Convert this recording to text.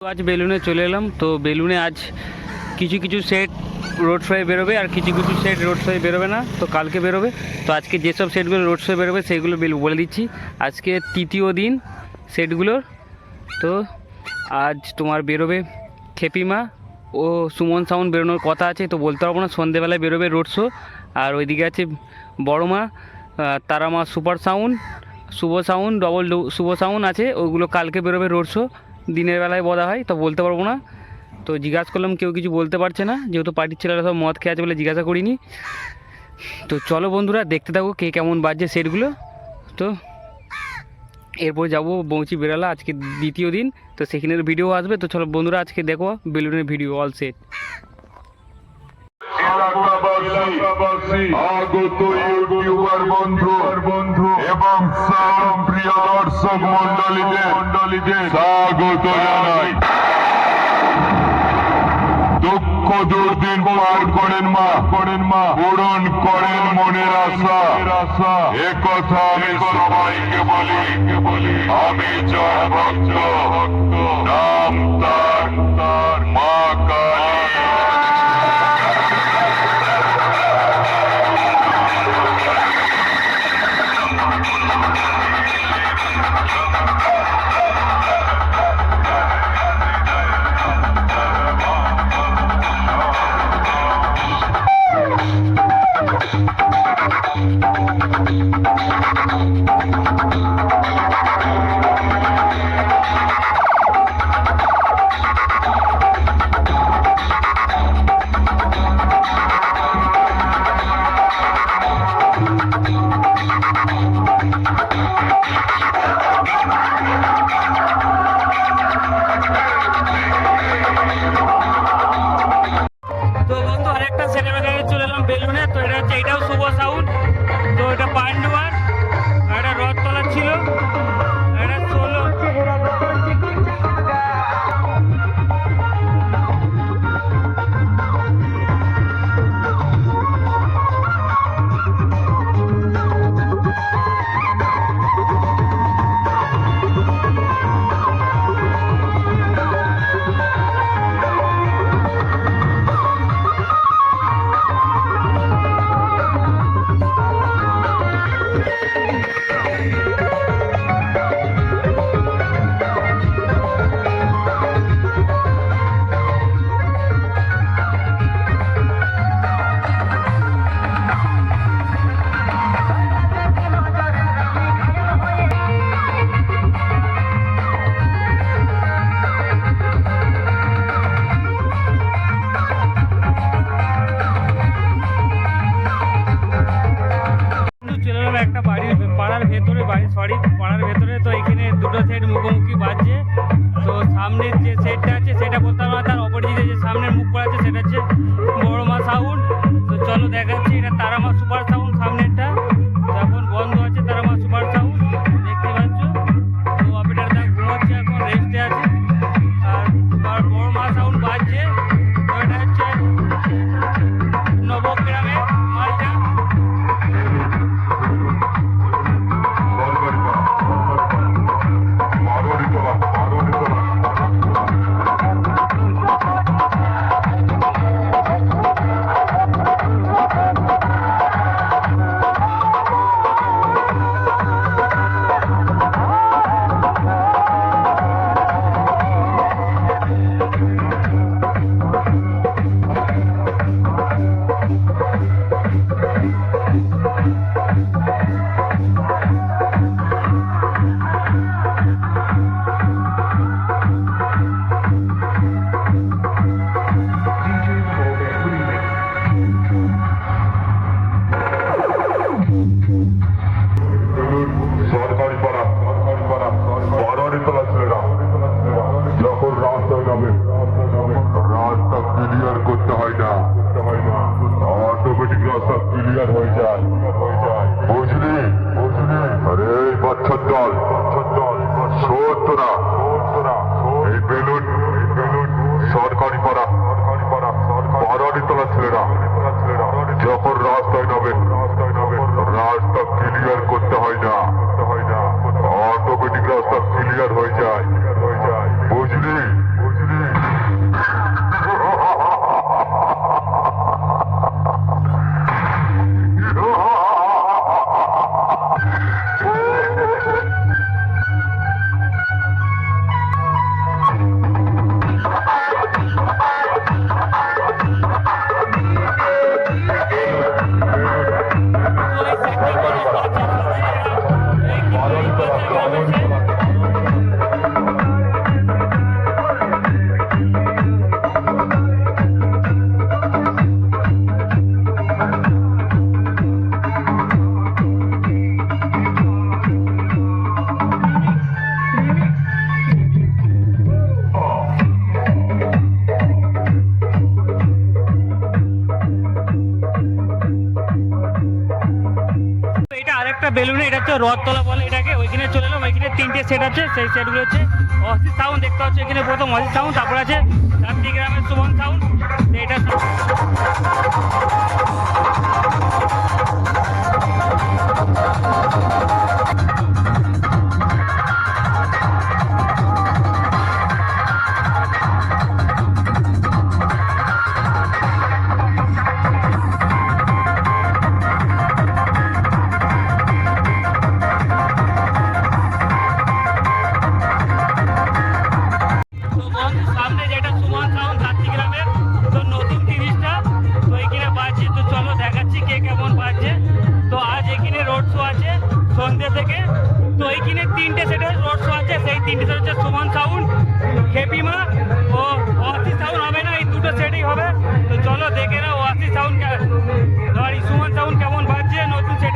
আজ বেলুনে চলে এলাম। তো বেলুনে আজ কিছু কিছু সেট রোড শোয়ে বেরোবে আর কিছু কিছু সেট রোড শোয়ে বেরোবে না তো কালকে বেরোবে। তো আজকে যেসব সেটগুলো রোড শোয়ে বেরোবে সেগুলো বেল- দিচ্ছি। আজকে তৃতীয় দিন সেটগুলোর তো আজ তোমার বেরোবে খেপিমা ও সুমন সাউন্ড বেরোনোর কথা আছে তো বলতে পারব না সন্ধেবেলায় বেরোবে রোড শো আর ওইদিকে আছে বড়মা আহ, Tarama super sound Shubho sound double Shubho sound আছে ওগুলো কালকে বেরোবে রোড শো দিনের বেলায় বলা হয়, তো বলতে পারব না। তো জিজ্ঞাসা করলাম, কেউ কিছু বলতে পারছে না। যেহেতু পার্টির ছেলেরা সব মদ খেয়ে আছে বলে জিজ্ঞাসা করিনি। তো চলো বন্ধুরা, দেখতে থাকো কে কেমন বাজছে সেটগুলো। তো এরপর যাব বৌচি বেরালা আজকে দ্বিতীয় দিন, তো সেখানের ভিডিও আসবে। তো চলো বন্ধুরা, আজকে দেখো বেলুনের ভিডিও অল সেট আগত ইউটিউবার বন্ধু বন্ধু, এবং প্রিয় দর্শক মন্ডলীদের মন্ডলীদের স্বাগত জানাই। দুঃখ দুর্দিন পার করেন মা করেন মা। পূরণ করেন মনের আশা। আশা। এ কথা আমি সবাইকে বলি। বলি। আমি জয় ভক্ত ভক্ত নাম তার তার। মা কালী বেলুনে, এটা হচ্ছে রথ রথতলা বলে এটাকে। ওইখানে চলে এলাম, ওইখানে তিনটে সেট আছে, সেই সেটগুলো হচ্ছে অসি সাউন্ড দেখতে পাচ্ছ এখানে প্রথম অসি সাউন্ড তারপর আছে চারটি গ্রামের সুমন সাউন্ড এটা রোড শো আছে সন্ধ্যে থেকে। তো এইখানে তিনটে সেটের রোড শো আছে, সেই তিনটে সেট হচ্ছে সুমন সাউন্ড হেপিমা ও অসি সাউন্ড। হবে না, এই দুটো সেটই হবে। তো চলো দেখে না অসি সাউন্ড সরি সুমন সাউন্ড কেমন বাজছে, নতুন সেট